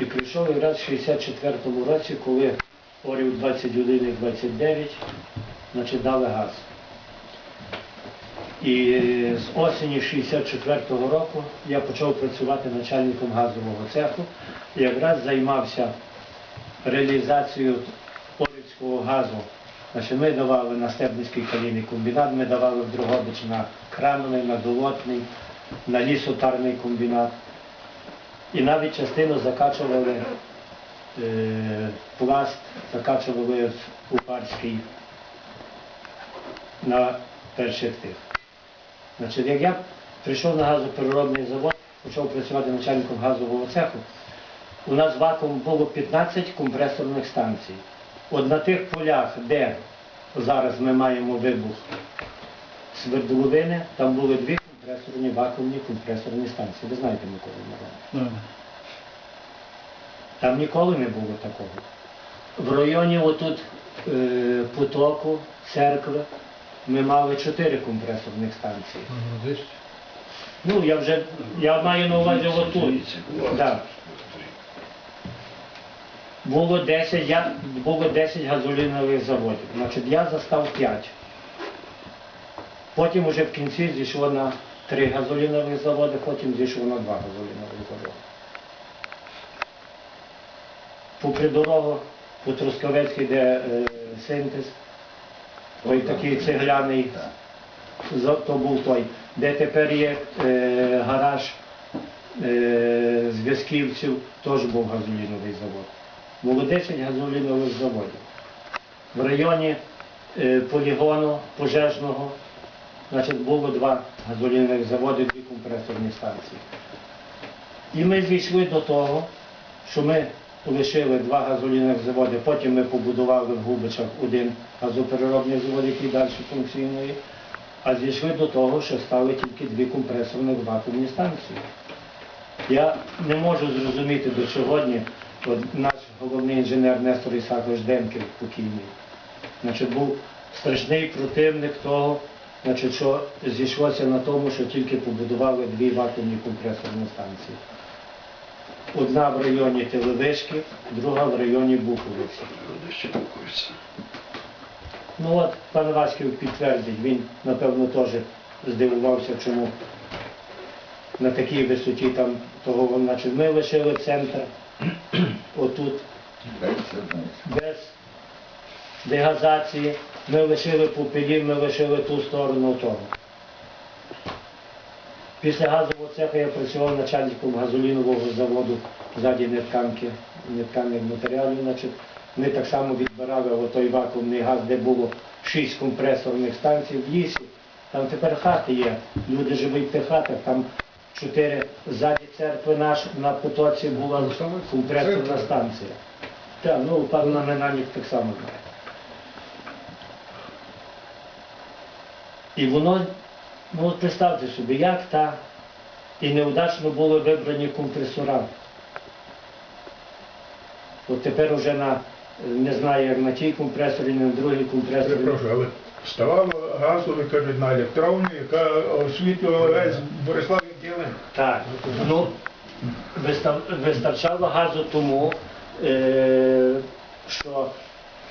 І прийшов якраз в 64-му році, коли орів 21 і 29 значить, дали газ. І з осені 64-го року я почав працювати начальником газового цеху і якраз займався реалізацією Орівського газу. Значить, ми давали на Стебницький калійний комбінат, ми давали в Дрогобич на Крановий, на Долотний, на лісотарний комбінат. І навіть частину закачували е, пласт, закачували в Упарський на перших тих. Значить, як я прийшов на газопереробний завод, почав працювати начальником газового цеху, у нас вакуум було 15 компресорних станцій. От на тих полях, де зараз ми маємо вибух свердловини, там були дві компресорні, вакуумні компресорні станції. Ви знаєте Микола Миронович? Там ніколи не було такого. В районі отут е, потоку, церкви, ми мали чотири компресорних станції. Ну, я вже, я маю на увазі отут. Да. Було 10, я, було 10 газолінових заводів. Значить, я застав 5. Потім вже в кінці зійшло на 3 газолінових заводи, потім зійшло на 2 газолінових заводи. Попри дорогу, по Трускавецькій, де е, синтез, той такий цегляний, то був той, де тепер є е, гараж е, зв'язківців, теж був газоліновий завод. Було 10 газолінових заводів. В районі е, полігону пожежного значить, було два газолінових заводи, дві компресорні станції. І ми зійшли до того, що ми лишили два газолінових заводи, потім ми побудували в Губичах один газопереробний завод, який далі функціонує, а зійшли до того, що стали тільки дві компресорні вакуумні станції. Я не можу зрозуміти до сьогодні, наш головний інженер Нестор Ісакович Демків покійний, значить, був страшний противник того, значить, що зійшлося на тому, що тільки побудували дві вакуумні компресорні станції. Одна в районі Телевишки, друга в районі Буховиці. Ну от пан Васьків підтвердить, він напевно теж здивувався, чому на такій висоті там того, значить, ми лишили центр отут без дегазації, ми лишили попелі, ми лишили ту сторону того. Після газового цеха я працював начальником газолінового заводу ззаді нетканки, нетканих матеріалів. Значить, ми так само відбирали той вакуумний газ, де було шість компресорних станцій в лісі. Там тепер хати є, люди живуть в тих хатах, там чотири ззаді церкви наш на потоці була компресорна станція. Так, ну певно Менанік так само І воно, ну от представте собі, як та і неудачно були вибрані компресора. От тепер уже на, не знаю, як на тій компресорі, на другій компресорі. Перепрошую, але ставало газу, ви кажуть, на електронну, яка освітлювала весь Борислав Євгенович. Так, ну, вистав- вистачало газу тому, е, що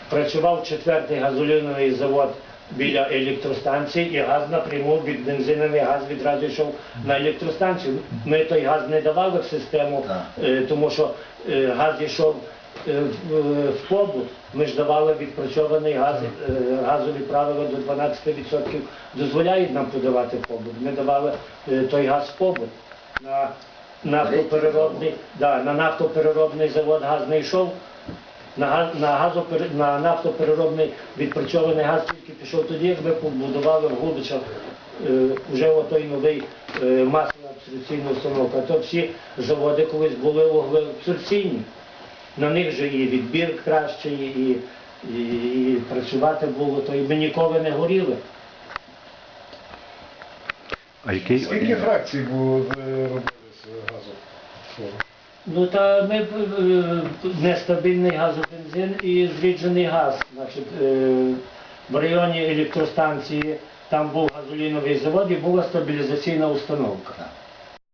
працював четвертий газоліновий завод біля електростанції, і газ напряму від бензиновий газ відразу йшов на електростанцію. Ми той газ не давали в систему, е, тому що е, газ йшов е, в- в побут. Ми ж давали відпрацьований газ, е, газові правила до 12% дозволяють нам подавати в побут. Ми давали е, той газ в побут. На нафтопереробний, да, на нафтопереробний завод газ не йшов. На, газ- на, газопер, на нафтопереробний відпрацьований газ тільки пішов тоді, як ми побудували в Губичах е, вже отой новий е, масова абсорбційна установка. То всі заводи колись були вуглеабсорбційні. На них же і відбір кращий, і, і, і працювати було, то і ми ніколи не горіли. А який Скільки фракцій було в е, роботи з газом? Ну та ми е, нестабільний газобензин і зріджений газ. Значить, е, в районі електростанції там був газоліновий завод і була стабілізаційна установка.